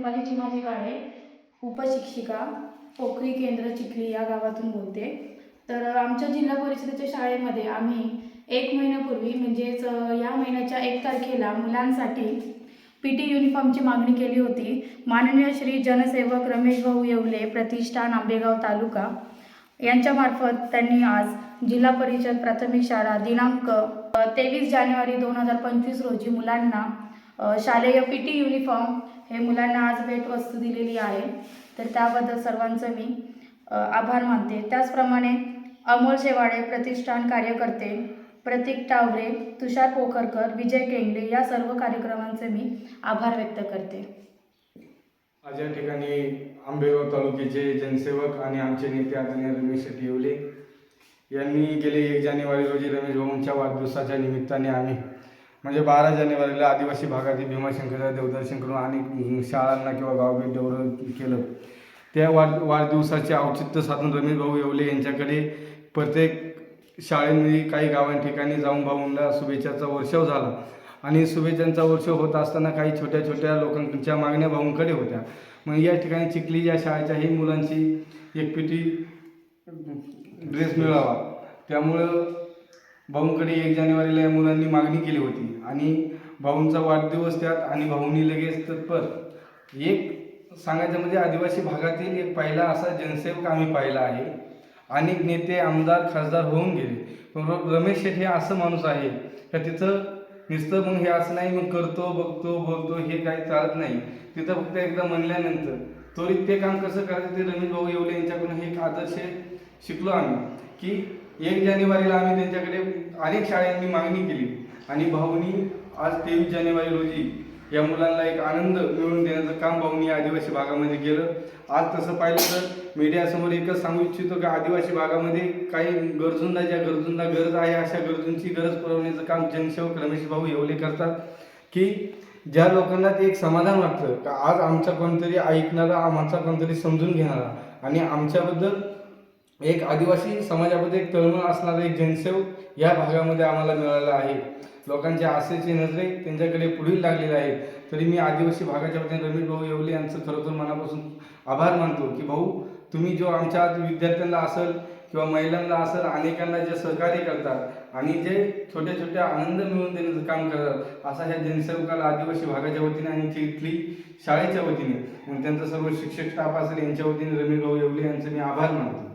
माझे काळे उपशिक्षिका पोखरी केंद्र चिखली या गावातून बोलते. तर आमच्या जिल्हा परिषदेच्या शाळेमध्ये आम्ही एक महिन्यापूर्वी म्हणजेच या महिन्याच्या एक तारखेला मुलांसाठी पी टी युनिफॉर्मची मागणी केली होती. माननीय श्री जनसेवक रमेश भाऊ येवले प्रतिष्ठान आंबेगाव तालुका यांच्यामार्फत त्यांनी आज जिल्हा परिषद प्राथमिक शाळा दिनांक तेवीस जानेवारी दोन हजार पंचवीस रोजी मुलांना शालेय पी टी युनिफॉर्म हे मुलांना आज भेटवस्तू दिलेली आहे. तर त्याबद्दल सर्वांचं मी आभार मानते. त्याचप्रमाणे अमोल शेवाळे प्रतिष्ठान कार्यकर्ते प्रतीक टावरे तुषार पोखरकर विजय केंगले या सर्व कार्यक्रमांचे मी आभार व्यक्त करते. आज या ठिकाणी आंबेगाव तालुक्याचे जनसेवक आणि आमचे नेते आदरणीय रमेश येवले यांनी गेले एक जानेवारी रोजी रमेश भाऊंच्या वाढदिवसाच्या निमित्ताने आम्ही म्हणजे बारा जानेवारीला आदिवासी भागातील भीमाशंकर देवदर्शन करून आणि शाळांना किंवा गावभेट दौरं केलं त्या वाढ वाढदिवसाचे औचित्य साधून रमेश भाऊ येवले यांच्याकडे प्रत्येक शाळेमध्ये काही गावां ठिकाणी जाऊन भाऊंना शुभेच्छाचा वर्षाव झाला. आणि शुभेच्छांचा वर्षाव होत असताना काही छोट्या छोट्या लोकांच्या मागण्या भाऊंकडे होत्या. मग या ठिकाणी चिखली या शाळेच्या ही मुलांची एक पिटी ड्रेस मिळावा. त्यामुळं भाऊंकडे एक जानेवारीला या मुलांनी मागणी केली होती. आणि भाऊंचा वाढदिवस त्यात आणि भाऊंनी लगेच तत्पर एक सांगायचं म्हणजे आदिवासी भागातील एक पहिला असा जनसेवक आम्ही पाहिला आहे. अनेक नेते आमदार खासदार होऊन गेले. रमेश शेठ हे असं माणूस आहे का तिथं नुसतं मग हे असं नाही मग करतो बघतो बोलतो हे काही चालत नाही. तिथं फक्त एकदा म्हणल्यानंतर त्वरित ते काम कसं करायचं ते रमेश भाऊ येवले यांच्याकडून हे एक आदर्श शिकलो आम्ही. की एक जानेवारीला आम्ही त्यांच्याकडे अनेक शाळांनी मागणी केली. आणि भाऊनी आज तेवीस जानेवारी रोजी या मुलांना एक आनंद मिळवून देण्याचं काम भाऊनी आदिवासी भागामध्ये केलं. आज तसं पाहिलं तर मीडियासमोर एकच सांगू इच्छितो की आदिवासी भागामध्ये काही गरजूंना ज्या गरजूंना गरज आहे अशा गरजूंची गरज पुरवण्याचं काम जनसेवक रमेश भाऊ येवले करतात. की ज्या लोकांना ते एक समाधान वाटतं का आज आमचा कोणतरी ऐकणारा आमचा कोणतरी समजून घेणारा आणि आमच्याबद्दल एक आदिवासी समाजामध्ये एक तळमळ असणारा एक जनसेव या भागामध्ये आम्हाला मिळाला आहे. लोकांच्या आशेची नजरे त्यांच्याकडे पुढील लागलेले आहे तरी मी आदिवासी भागाच्या वतीने रमेश भाऊ येवले यांचं खरोखर मनापासून आभार मानतो की भाऊ तुम्ही जो आमच्या विद्यार्थ्यांना असेल किंवा महिलांना असेल अनेकांना जे सहकार्य करतात आणि जे छोट्या छोट्या आनंद मिळवून देण्याचं काम करतात असा ह्या जनसेवकाला आदिवासी भागाच्या वतीने आणि तिथली शाळेच्या वतीने त्यांचा सर्व शिक्षक स्टाफ असेल यांच्या वतीने रमेश भाऊ येवले यांचे मी आभार मानतो.